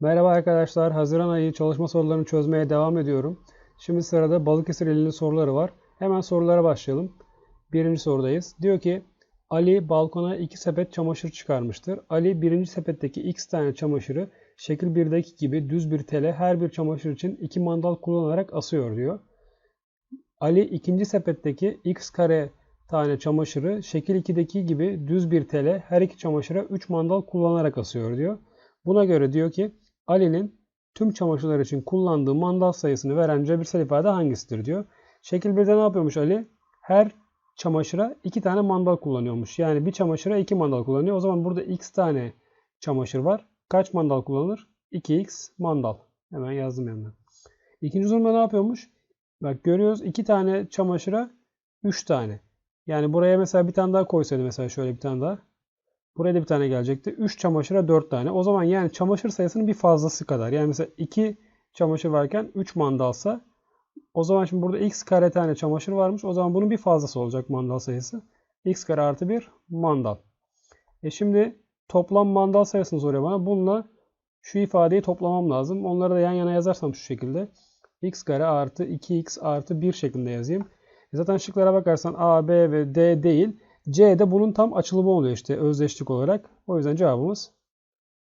Merhaba arkadaşlar. Haziran ayı çalışma sorularını çözmeye devam ediyorum. Şimdi sırada Balıkesir ilinin soruları var. Hemen sorulara başlayalım. Birinci sorudayız. Diyor ki Ali balkona iki sepet çamaşır çıkarmıştır. Ali birinci sepetteki x tane çamaşırı şekil 1'deki gibi düz bir tele her bir çamaşır için iki mandal kullanarak asıyor diyor. Ali ikinci sepetteki x kare tane çamaşırı şekil 2'deki gibi düz bir tele her iki çamaşıra 3 mandal kullanarak asıyor diyor. Buna göre diyor ki Ali'nin tüm çamaşırlar için kullandığı mandal sayısını veren cebirsel ifade hangisidir diyor. Şekil 1'de ne yapıyormuş Ali? Her çamaşıra 2 tane mandal kullanıyormuş. Yani bir çamaşıra 2 mandal kullanıyor. O zaman burada x tane çamaşır var. Kaç mandal kullanır? 2x mandal. Hemen yazdım yanına. İkinci durumda ne yapıyormuş? Bak görüyoruz 2 tane çamaşıra 3 tane. Yani buraya mesela bir tane daha koysaydı mesela şöyle bir tane daha. Buraya da bir tane gelecekti. 3 çamaşıra 4 tane. O zaman yani çamaşır sayısının bir fazlası kadar. Yani mesela 2 çamaşır varken 3 mandalsa o zaman şimdi burada x kare tane çamaşır varmış. O zaman bunun bir fazlası olacak mandal sayısı. x kare artı 1 mandal. E şimdi toplam mandal sayısını soruyor bana. Bununla şu ifadeyi toplamam lazım. Onları da yan yana yazarsam şu şekilde. x kare artı 2x artı 1 şeklinde yazayım. E zaten şıklara bakarsan A, B ve D değil. C de bunun tam açılımı oluyor işte özdeşlik olarak. O yüzden cevabımız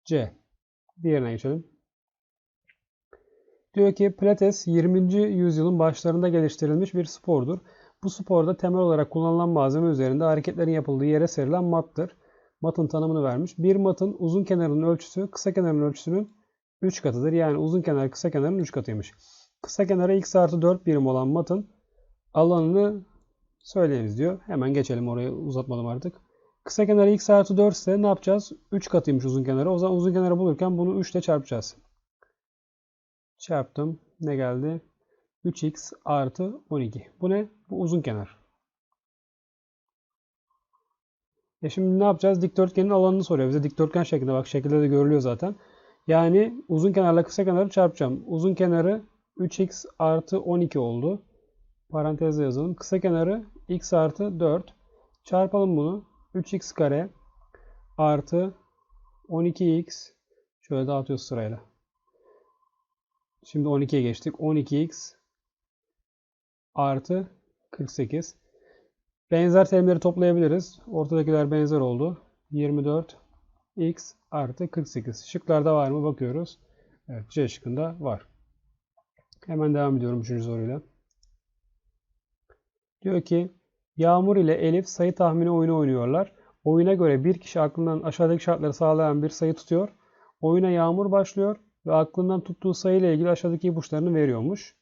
C. Diğerine geçelim. Diyor ki Pilates 20. yüzyılın başlarında geliştirilmiş bir spordur. Bu sporda temel olarak kullanılan malzeme üzerinde hareketlerin yapıldığı yere serilen mattır. Matın tanımını vermiş. Bir matın uzun kenarının ölçüsü kısa kenarın ölçüsünün 3 katıdır. Yani uzun kenar kısa kenarın 3 katıymış. Kısa kenarı x artı 4 birim olan matın alanını söyleyiniz diyor. Hemen geçelim orayı uzatmadım artık. Kısa kenarı x artı 4 ise ne yapacağız? 3 katıymış uzun kenarı. O zaman uzun kenarı bulurken bunu 3 ile çarpacağız. Çarptım. Ne geldi? 3x artı 12. Bu ne? Bu uzun kenar. E şimdi ne yapacağız? Dikdörtgenin alanını soruyor. Bize dikdörtgen şeklinde bak şekilde de görülüyor zaten. Yani uzun kenarla kısa kenarı çarpacağım. Uzun kenarı 3x artı 12 oldu. Parantezle yazalım. Kısa kenarı x artı 4. Çarpalım bunu. 3x kare artı 12x. Şöyle dağıtıyoruz sırayla. Şimdi 12'ye geçtik. 12x artı 48. Benzer terimleri toplayabiliriz. Ortadakiler benzer oldu. 24 x artı 48. Şıklarda var mı bakıyoruz. Evet C şıkkında var. Hemen devam ediyorum 3. soruyla. Diyor ki Yağmur ile Elif sayı tahmini oyunu oynuyorlar. Oyuna göre bir kişi aklından aşağıdaki şartları sağlayan bir sayı tutuyor. Oyuna Yağmur başlıyor ve aklından tuttuğu sayı ile ilgili aşağıdaki ipuçlarını veriyormuş.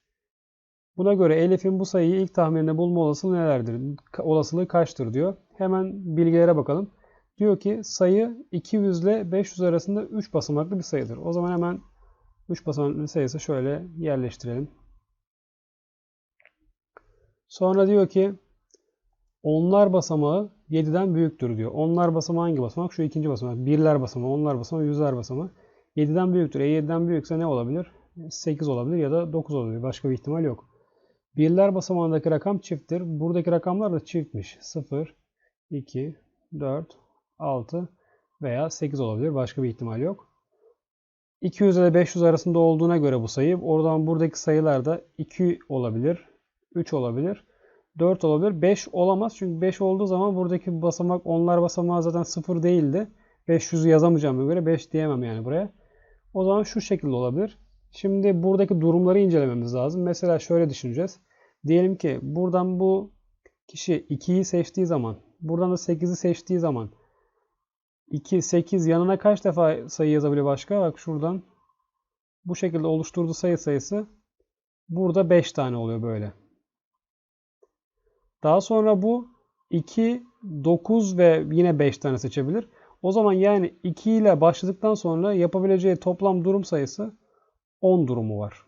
Buna göre Elif'in bu sayıyı ilk tahmininde bulma olasılığı nelerdir? Olasılığı kaçtır diyor. Hemen bilgilere bakalım. Diyor ki sayı 200 ile 500 arasında 3 basamaklı bir sayıdır. O zaman hemen 3 basamaklı sayısı şöyle yerleştirelim. Sonra diyor ki onlar basamağı 7'den büyüktür diyor. Onlar basamağı hangi basamak? Şu ikinci basamak. Birler basamağı, onlar basamağı, yüzler basamağı. 7'den büyüktür. E 7'den büyükse ne olabilir? 8 olabilir ya da 9 olabilir. Başka bir ihtimal yok. Birler basamağındaki rakam çifttir. Buradaki rakamlar da çiftmiş. 0, 2, 4, 6 veya 8 olabilir. Başka bir ihtimal yok. 200 ile 500 arasında olduğuna göre bu sayı. Oradan buradaki sayılar da 2 olabilir. 3 olabilir. 4 olabilir. 5 olamaz. Çünkü 5 olduğu zaman buradaki basamak onlar basamağı zaten 0 değildi. 500'ü yazamayacağım göre 5 diyemem yani buraya. O zaman şu şekilde olabilir. Şimdi buradaki durumları incelememiz lazım. Mesela şöyle düşüneceğiz. Diyelim ki buradan bu kişi 2'yi seçtiği zaman, buradan da 8'i seçtiği zaman 2, 8 yanına kaç defa sayı yazabilir başka? Bak şuradan bu şekilde oluşturduğu sayı sayısı burada 5 tane oluyor böyle. Daha sonra bu 2, 9 ve yine 5 tane seçebilir. O zaman yani 2 ile başladıktan sonra yapabileceği toplam durum sayısı 10 durumu var.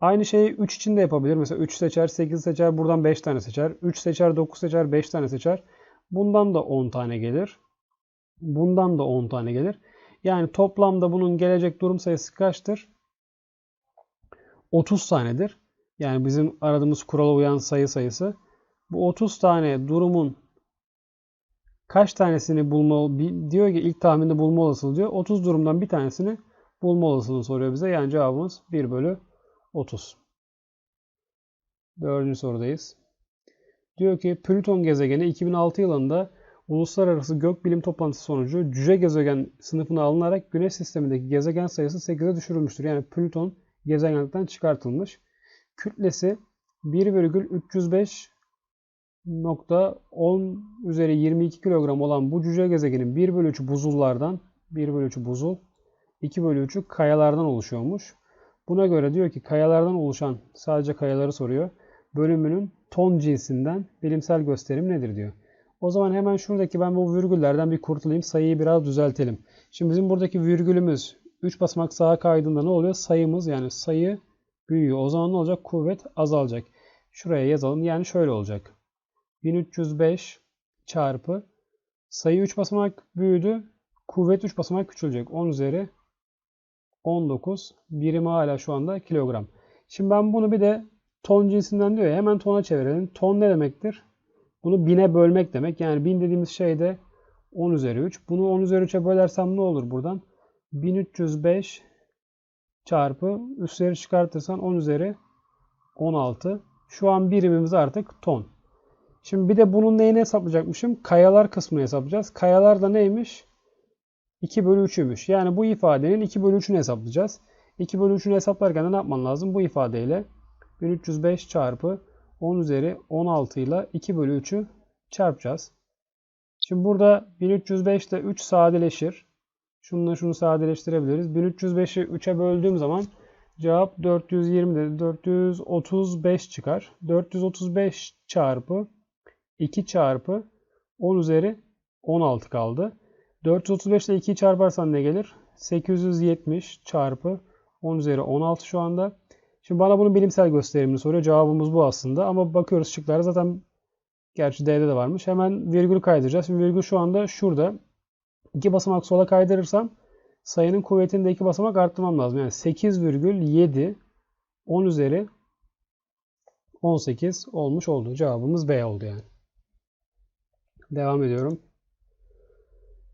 Aynı şeyi 3 için de yapabilir. Mesela 3 seçer, 8 seçer, buradan 5 tane seçer. 3 seçer, 9 seçer, 5 tane seçer. Bundan da 10 tane gelir. Bundan da 10 tane gelir. Yani toplamda bunun gelecek durum sayısı kaçtır? 30 tanedir. Yani bizim aradığımız kurala uyan sayı sayısı. Bu 30 tane durumun kaç tanesini bulma diyor ki ilk tahminde bulma olasılığı diyor. 30 durumdan bir tanesini bulma olasılığını soruyor bize. Yani cevabımız 1 bölü 30. Dördüncü sorudayız. Diyor ki Plüton gezegeni 2006 yılında uluslararası gökbilim toplantısı sonucu cüce gezegen sınıfına alınarak Güneş sistemindeki gezegen sayısı 8'e düşürülmüştür. Yani Plüton gezegenlikten çıkartılmış. Kütlesi 1,305.10 üzeri 22 kilogram olan bu cüce gezegenin 1 bölü 3'ü buzullardan, 1 bölü 3'ü buzul, 2 bölü 3'ü kayalardan oluşuyormuş. Buna göre diyor ki kayalardan oluşan, sadece kayaları soruyor, bölümünün ton cinsinden bilimsel gösterim nedir diyor. O zaman hemen şuradaki ben bu virgüllerden bir kurtulayım. Sayıyı biraz düzeltelim. Şimdi bizim buradaki virgülümüz 3 basamak sağa kaydığında ne oluyor? Sayımız yani sayı büyüyor. O zaman ne olacak? Kuvvet azalacak. Şuraya yazalım. Yani şöyle olacak. 1305 çarpı sayı 3 basamak büyüdü. Kuvvet 3 basamak küçülecek. 10 üzeri 19 birimi hala şu anda kilogram. Şimdi ben bunu bir de ton cinsinden diyor ya hemen tona çevirelim. Ton ne demektir? Bunu bine bölmek demek. Yani bin dediğimiz şey de 10 üzeri 3. Bunu 10 üzeri 3'e bölersem ne olur buradan? 1305 çarpı üstleri çıkartırsan 10 üzeri 16. Şu an birimimiz artık ton. Şimdi bir de bunun neyini hesaplayacakmışım? Kayalar kısmını hesaplayacağız. Kayalar da neymiş? 2 bölü 3'üymüş. Yani bu ifadenin 2 bölü 3'ünü hesaplayacağız. 2 bölü 3'ünü hesaplarken ne yapman lazım? Bu ifadeyle 1305 çarpı 10 üzeri 16 ile 2 bölü 3'ü çarpacağız. Şimdi burada 1305 ile 3 sadeleşir. Şununla şunu sadeleştirebiliriz. 1305'i 3'e böldüğüm zaman cevap 420 435 çıkar. 435 çarpı 2 çarpı 10 üzeri 16 kaldı. 435 ile 2'yi çarparsan ne gelir? 870 çarpı 10 üzeri 16 şu anda. Şimdi bana bunun bilimsel gösterimini soruyor. Cevabımız bu aslında. Ama bakıyoruz şıklara zaten gerçi D'de de varmış. Hemen virgül kaydıracağız. Şimdi virgül şu anda şurada. İki basamak sola kaydırırsam sayının kuvvetini de iki basamak arttırmam lazım. Yani 8,7 10 üzeri 18 olmuş oldu. Cevabımız B oldu yani. Devam ediyorum.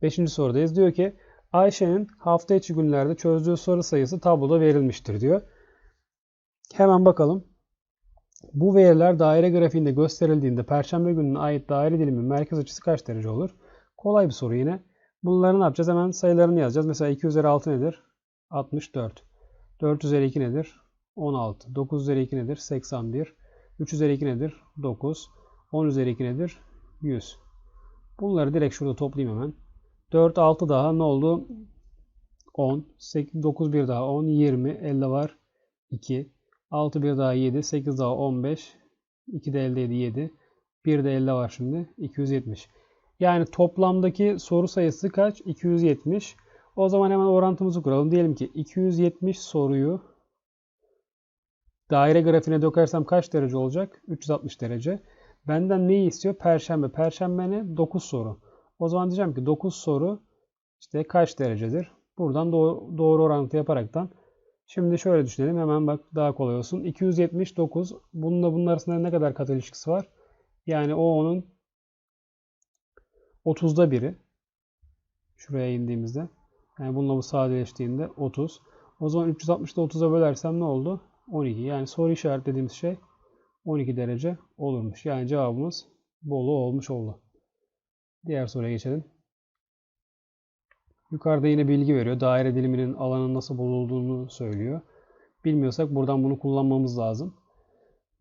Beşinci sorudayız. Diyor ki Ayşe'nin hafta içi günlerde çözdüğü soru sayısı tabloda verilmiştir diyor. Hemen bakalım. Bu veriler daire grafiğinde gösterildiğinde perşembe gününe ait daire dilimin merkez açısı kaç derece olur? Kolay bir soru yine. Bunları ne yapacağız? Hemen sayılarını yazacağız. Mesela 2 üzeri 6 nedir? 64. 4 üzeri 2 nedir? 16. 9 üzeri 2 nedir? 81. 3 üzeri 2 nedir? 9. 10 üzeri 2 nedir? 100. Bunları direkt şurada toplayayım hemen. 4, 6 daha ne oldu? 10. 8, 9, 1 daha 10. 20. 50 var. 2. 6 bir daha 7. 8 daha 15. 2 de elde 7. 1 de elde var şimdi. 270. Yani toplamdaki soru sayısı kaç? 270. O zaman hemen orantımızı kuralım. Diyelim ki 270 soruyu daire grafiğine dökersem kaç derece olacak? 360 derece. Benden neyi istiyor? Perşembe. Perşembe ne? 9 soru. O zaman diyeceğim ki 9 soru işte kaç derecedir? Buradan doğru, doğru orantı yaparaktan Şimdi şöyle düşünelim. Hemen bak daha kolay olsun. 279. Bununla bunun arasında ne kadar kat ilişkisi var? Yani o onun 30'da biri. Şuraya indiğimizde. Yani bununla bu sadeleştiğinde 30. O zaman 360'da 30'a bölersem ne oldu? 12. Yani soru işaretlediğimiz şey 12 derece olurmuş. Yani cevabımız Bolu olmuş oldu. Diğer soruya geçelim. Yukarıda yine bilgi veriyor. Daire diliminin alanın nasıl bulunduğunu söylüyor. Bilmiyorsak buradan bunu kullanmamız lazım.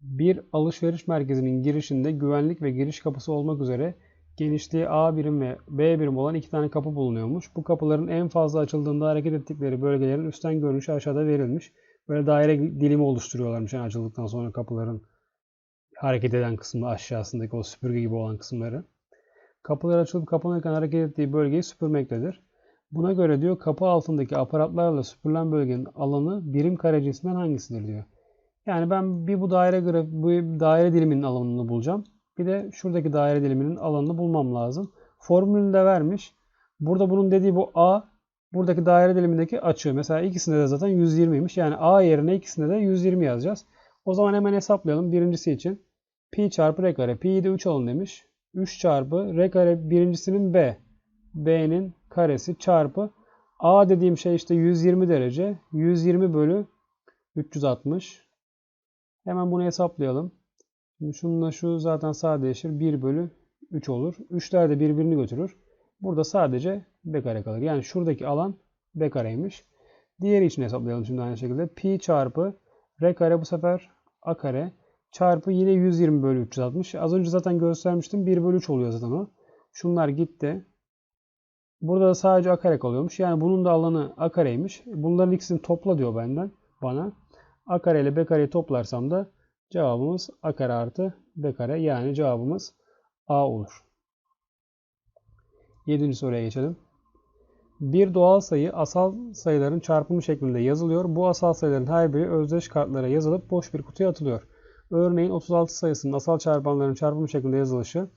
Bir alışveriş merkezinin girişinde güvenlik ve giriş kapısı olmak üzere genişliği A birim ve B birim olan iki tane kapı bulunuyormuş. Bu kapıların en fazla açıldığında hareket ettikleri bölgelerin üstten görünüşü aşağıda verilmiş. Böyle daire dilimi oluşturuyorlarmış yani açıldıktan sonra kapıların hareket eden kısmı aşağısındaki o süpürge gibi olan kısımları. Kapılar açılıp kapanırken hareket ettiği bölgeyi süpürmektedir. Buna göre diyor kapı altındaki aparatlarla süpürülen bölgenin alanı birim kare cinsinden hangisidir diyor. Yani ben bir bu daire bu daire diliminin alanını bulacağım. Bir de şuradaki daire diliminin alanını bulmam lazım. Formülünü de vermiş. Burada bunun dediği bu A buradaki daire dilimindeki açı. Mesela ikisinde de zaten 120'ymiş. Yani A yerine ikisinde de 120 yazacağız. O zaman hemen hesaplayalım birincisi için. Pi çarpı r kare. Pi'yi de 3 alın demiş. 3 çarpı r kare birincisinin b. b'nin karesi çarpı a dediğim şey işte 120 derece. 120 bölü 360. Hemen bunu hesaplayalım. Şimdi şununla şu zaten sadeleşir. 1 bölü 3 olur. 3'ler de birbirini götürür. Burada sadece b kare kalır. Yani şuradaki alan b kareymiş. Diğeri için hesaplayalım şimdi aynı şekilde. Pi çarpı r kare bu sefer a kare çarpı yine 120 bölü 360. Az önce zaten göstermiştim. 1 bölü 3 oluyor zaten o. Şunlar gitti. Burada da sadece a kare kalıyormuş. Yani bunun da alanı a kareymiş. Bunların ikisini topla diyor benden bana. a kare ile b kareyi toplarsam da cevabımız a kare artı b kare. Yani cevabımız a olur. Yedinci soruya geçelim. Bir doğal sayı asal sayıların çarpımı şeklinde yazılıyor. Bu asal sayıların her biri özdeş kartlara yazılıp boş bir kutuya atılıyor. Örneğin 36 sayısının asal çarpanların çarpımı şeklinde yazılışı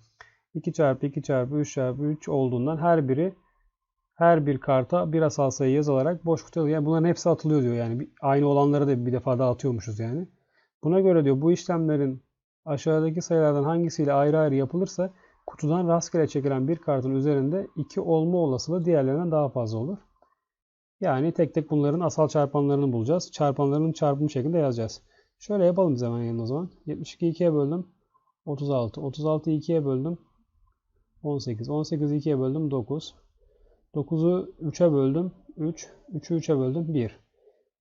2 çarpı 2 çarpı 3 çarpı 3 olduğundan her biri her bir karta bir asal sayı yazılarak boş kutuya. Yani bunların hepsi atılıyor diyor. Yani aynı olanları da bir defa daha atıyormuşuz yani. Buna göre diyor bu işlemlerin aşağıdaki sayılardan hangisiyle ayrı ayrı yapılırsa kutudan rastgele çekilen bir kartın üzerinde 2 olma olasılığı diğerlerinden daha fazla olur. Yani tek tek bunların asal çarpanlarını bulacağız. Çarpanlarının çarpımı şeklinde yazacağız. Şöyle yapalım biz hemen yanına o zaman. 72 2'ye böldüm. 36. 36'yı 2'ye böldüm. 18. 18'i 2'ye böldüm. 9. 9'u 3'e böldüm. 3. 3'ü 3'e böldüm. 1.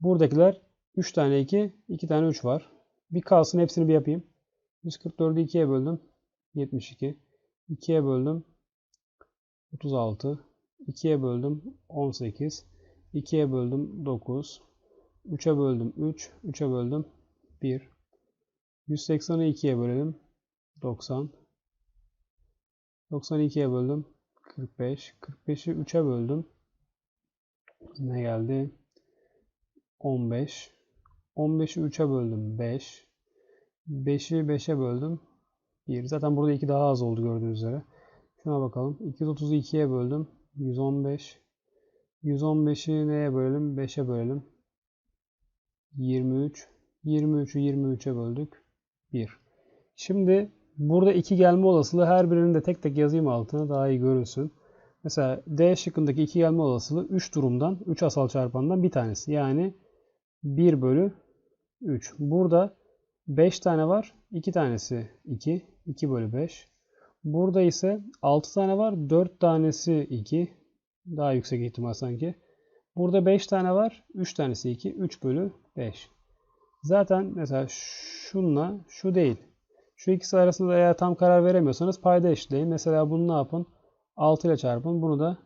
Buradakiler 3 tane 2, 2 tane 3 var. Bir kalsın hepsini bir yapayım. 144'ü 2'ye böldüm. 72. 2'ye böldüm. 36. 2'ye böldüm. 18. 2'ye böldüm. 9. 3'e böldüm. 3. 3'e böldüm. 1. 180'ı 2'ye bölelim. 90. 92'ye böldüm. 45. 45'i 3'e böldüm. Ne geldi? 15. 15'i 3'e böldüm. 5. 5'i 5'e böldüm. 1. Zaten burada 2 daha az oldu gördüğünüz üzere. Şuna bakalım. 230'u 2'ye böldüm. 115. 115'i neye bölelim? 5'e bölelim. 23. 23'ü 23'e böldük. 1. Şimdi burada 2 gelme olasılığı her birini de tek tek yazayım altına daha iyi görünsün. Mesela D şıkkındaki 2 gelme olasılığı 3 durumdan, 3 asal çarpandan bir tanesi. Yani 1 bölü 3. Burada 5 tane var. 2 tanesi 2. 2 bölü 5. Burada ise 6 tane var. 4 tanesi 2. Daha yüksek ihtimal sanki. Burada 5 tane var. 3 tanesi 2. 3 bölü 5. Zaten mesela şunla şu değil. Şu ikisi arasında eğer tam karar veremiyorsanız payda eşitleyin. Mesela bunu ne yapın? 6 ile çarpın. Bunu da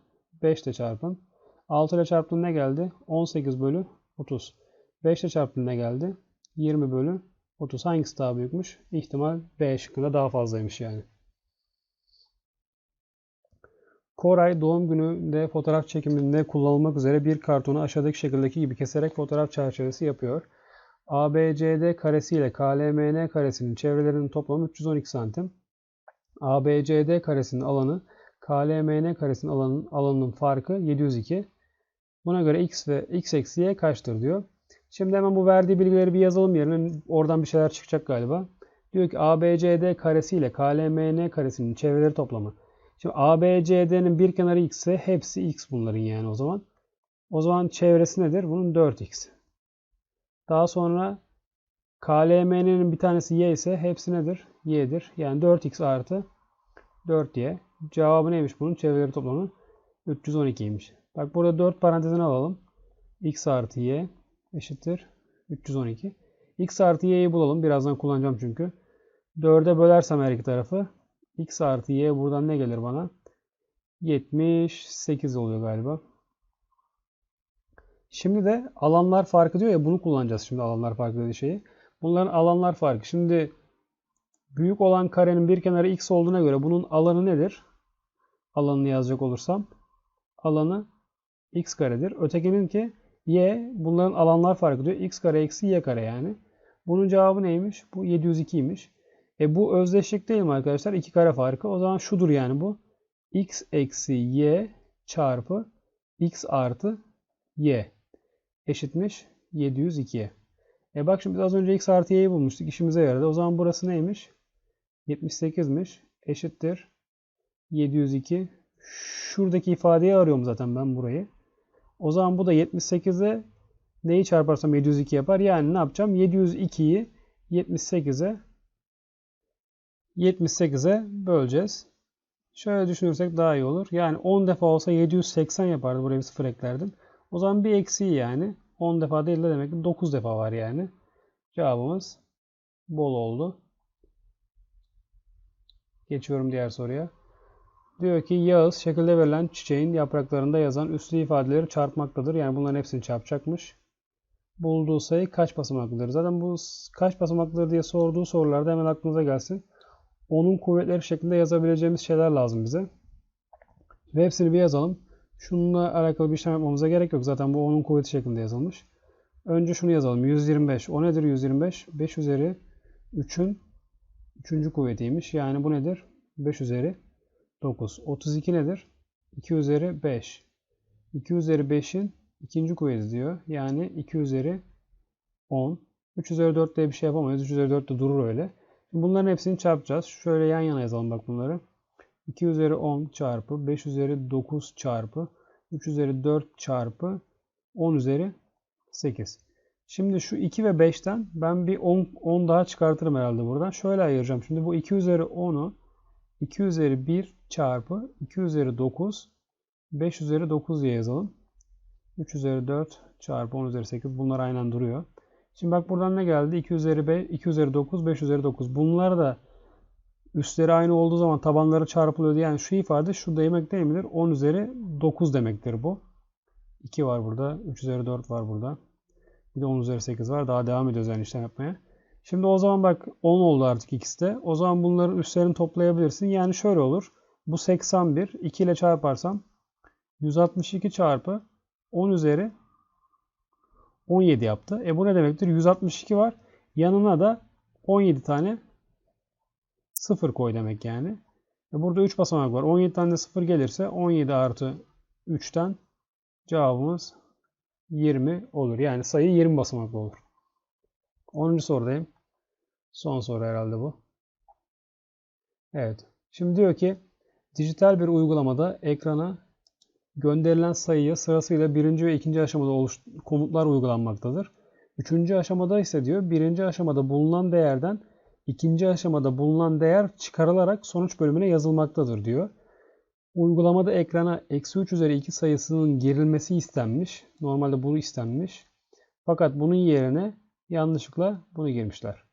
5 ile çarpın. 6 ile çarptın ne geldi? 18 bölü 30. 5 ile çarptın ne geldi? 20 bölü 30. Hangisi daha büyükmüş? İhtimal B şıkkında daha fazlaymış yani. Koray doğum gününde fotoğraf çekiminde kullanılmak üzere bir kartonu aşağıdaki şekildeki gibi keserek fotoğraf çerçevesi yapıyor. ABCD karesi ile KLMN karesinin çevrelerinin toplamı 312 santim. ABCD karesinin alanı KLMN karesinin alanının farkı 702. Buna göre x ve x eksi y kaçtır diyor. Şimdi hemen bu verdiği bilgileri bir yazalım yerine. Oradan bir şeyler çıkacak galiba. Diyor ki ABCD karesi ile KLMN karesinin çevreleri toplamı. Şimdi ABCD'nin bir kenarı x ise hepsi x bunların yani o zaman. O zaman çevresi nedir? Bunun 4x. Daha sonra KLMN'nin bir tanesi y ise hepsi nedir? y'dir. Yani 4x artı 4y. Cevabı neymiş bunun? Çevreleri toplamı 312'ymiş. Bak burada 4 parantezini alalım. x artı y eşittir 312. x artı y'yi bulalım. Birazdan kullanacağım çünkü. 4'e bölersem her iki tarafı x artı y buradan ne gelir bana? 78 oluyor galiba. Şimdi de alanlar farkı diyor ya bunu kullanacağız şimdi alanlar farkı dediği şeyi. Bunların alanlar farkı. Şimdi büyük olan karenin bir kenarı x olduğuna göre bunun alanı nedir? Alanını yazacak olursam alanı x karedir. Ötekinin ki y bunların alanlar farkı diyor. x kare eksi y kare yani. Bunun cevabı neymiş? Bu 702'ymiş. E bu özdeşlik değil mi arkadaşlar? 2 kare farkı. O zaman şudur yani bu. x eksi y çarpı x artı y eşitmiş 702'ye. E bak şimdi biz az önce x artı y'yi bulmuştuk. İşimize yaradı. O zaman burası neymiş? 78'miş. Eşittir 702. Şuradaki ifadeyi arıyorum zaten ben burayı. O zaman bu da 78'e neyi çarparsam 702 yapar. Yani ne yapacağım? 702'yi 78'e 78'e böleceğiz. Şöyle düşünürsek daha iyi olur. Yani 10 defa olsa 780 yapardı. Buraya bir sıfır eklerdim. O zaman bir eksiği yani. 10 defa değil de demek ki 9 defa var yani. Cevabımız bol oldu. Geçiyorum diğer soruya. Diyor ki Yağız şekilde verilen çiçeğin yapraklarında yazan üslü ifadeleri çarpmaktadır. Yani bunların hepsini çarpacakmış. Bulduğu sayı kaç basamaklıdır? Zaten bu kaç basamaklıdır diye sorduğu sorularda hemen aklınıza gelsin. Onun kuvvetleri şeklinde yazabileceğimiz şeyler lazım bize. Ve hepsini bir yazalım. Şununla alakalı bir işlem yapmamıza gerek yok. Zaten bu onun kuvveti şeklinde yazılmış. Önce şunu yazalım. 125. O nedir 125? 5 üzeri 3'ün 3. kuvvetiymiş. Yani bu nedir? 5 üzeri 9. 32 nedir? 2 üzeri 5. 2 üzeri 5'in ikinci kuvveti diyor. Yani 2 üzeri 10. 3 üzeri 4 diye bir şey yapamayız. 3 üzeri 4 de durur öyle. Bunların hepsini çarpacağız. Şöyle yan yana yazalım bak bunları. 2 üzeri 10 çarpı 5 üzeri 9 çarpı 3 üzeri 4 çarpı 10 üzeri 8. Şimdi şu 2 ve 5'ten ben bir 10, 10 daha çıkartırım herhalde buradan. Şöyle ayıracağım. Şimdi bu 2 üzeri 10'u 2 üzeri 1 çarpı 2 üzeri 9 5 üzeri 9 diye yazalım. 3 üzeri 4 çarpı 10 üzeri 8 bunlar aynen duruyor. Şimdi bak buradan ne geldi? 2 üzeri 5, 2 üzeri 9, 5 üzeri 9. Bunlar da üstleri aynı olduğu zaman tabanları çarpılıyor. Yani şu ifade şu demek değil midir? 10 üzeri 9 demektir bu. 2 var burada. 3 üzeri 4 var burada. Bir de 10 üzeri 8 var. Daha devam ediyoruz yani işlem yapmaya. Şimdi o zaman bak 10 oldu artık ikisi de. O zaman bunların üstlerini toplayabilirsin. Yani şöyle olur. Bu 81. 2 ile çarparsam 162 çarpı 10 üzeri 17 yaptı. E bu ne demektir? 162 var. Yanına da 17 tane 0 koy demek yani. E burada 3 basamak var. 17 tane de 0 gelirse 17 artı 3'ten cevabımız 20 olur. Yani sayı 20 basamaklı olur. 10. sorudayım. Son soru herhalde bu. Evet. Şimdi diyor ki dijital bir uygulamada ekrana gönderilen sayıya sırasıyla birinci ve ikinci aşamada komutlar uygulanmaktadır. Üçüncü aşamada ise diyor birinci aşamada bulunan değerden ikinci aşamada bulunan değer çıkarılarak sonuç bölümüne yazılmaktadır diyor. Uygulamada ekrana eksi 3 üzeri 2 sayısının girilmesi istenmiş. Normalde bunu istenmiş. Fakat bunun yerine yanlışlıkla bunu girmişler.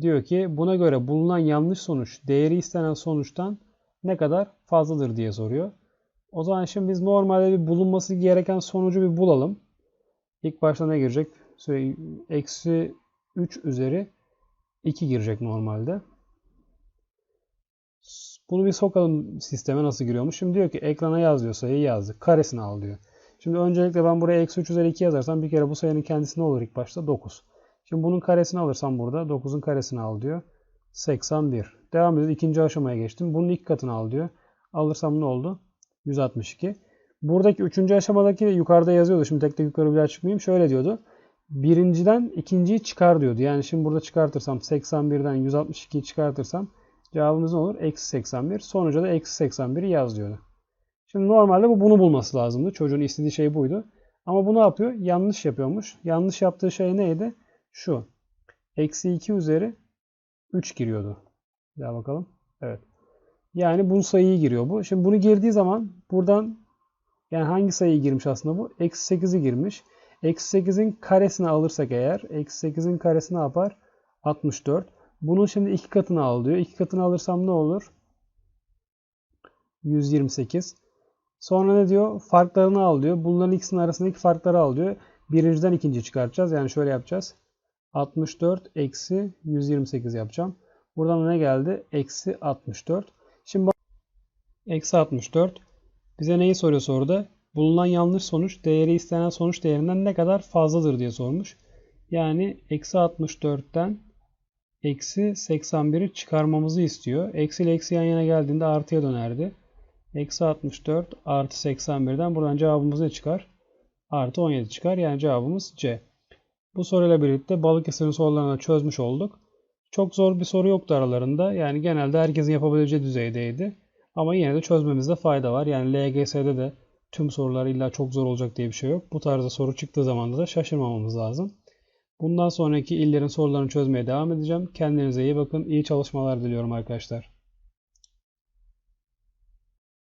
Diyor ki buna göre bulunan yanlış sonuç değeri istenen sonuçtan ne kadar fazladır diye soruyor. O zaman şimdi biz normalde bir bulunması gereken sonucu bir bulalım. İlk başta ne girecek? Eksi 3 üzeri 2 girecek normalde. Bunu bir sokalım sisteme nasıl giriyormuş. Şimdi diyor ki ekrana yaz diyor sayıyı yazdı. Karesini al diyor. Şimdi öncelikle ben buraya eksi 3 üzeri 2 yazarsam bir kere bu sayının kendisi ne olur ilk başta? 9. Şimdi bunun karesini alırsam burada 9'un karesini al diyor. 81. Devam ediyoruz. İkinci aşamaya geçtim. Bunun ilk katını al diyor. Alırsam ne oldu? 162. Buradaki üçüncü aşamadaki yukarıda yazıyordu. Şimdi tek tek yukarı bir çıkmayayım. Şöyle diyordu. Birinciden ikinciyi çıkar diyordu. Yani şimdi burada çıkartırsam 81'den 162'yi çıkartırsam cevabımız ne olur? Eksi 81. Sonuca da eksi 81'i yaz diyordu. Şimdi normalde bu bunu bulması lazımdı. Çocuğun istediği şey buydu. Ama bu ne yapıyor? Yanlış yapıyormuş. Yanlış yaptığı şey neydi? Şu. Eksi 2 üzeri 3 giriyordu. Bir daha bakalım. Evet. Yani bu sayıyı giriyor bu. Şimdi bunu girdiği zaman buradan yani hangi sayıyı girmiş aslında bu? Eksi 8'i girmiş. Eksi 8'in karesini alırsak eğer eksi 8'in karesi ne yapar? 64. Bunun şimdi iki katını al diyor. İki katını alırsam ne olur? 128. Sonra ne diyor? Farklarını al diyor. Bunların ikisinin arasındaki farkları al diyor. Birinciden ikinci çıkartacağız. Yani şöyle yapacağız. 64 eksi 128 yapacağım. Buradan ne geldi? Eksi 64. Şimdi bak. Eksi 64. Bize neyi soruyor soruda? Bulunan yanlış sonuç değeri istenen sonuç değerinden ne kadar fazladır diye sormuş. Yani eksi 64'ten eksi 81'i çıkarmamızı istiyor. Eksi ile eksi yan yana geldiğinde artıya dönerdi. Eksi 64 artı 81'den buradan cevabımız ne çıkar? Artı 17 çıkar. Yani cevabımız C. Bu soruyla birlikte Balıkesir'in sorularını çözmüş olduk. Çok zor bir soru yoktu aralarında. Yani genelde herkesin yapabileceği düzeydeydi. Ama yine de çözmemizde fayda var. Yani LGS'de de tüm sorular illa çok zor olacak diye bir şey yok. Bu tarzda soru çıktığı zaman da şaşırmamamız lazım. Bundan sonraki illerin sorularını çözmeye devam edeceğim. Kendinize iyi bakın. İyi çalışmalar diliyorum arkadaşlar.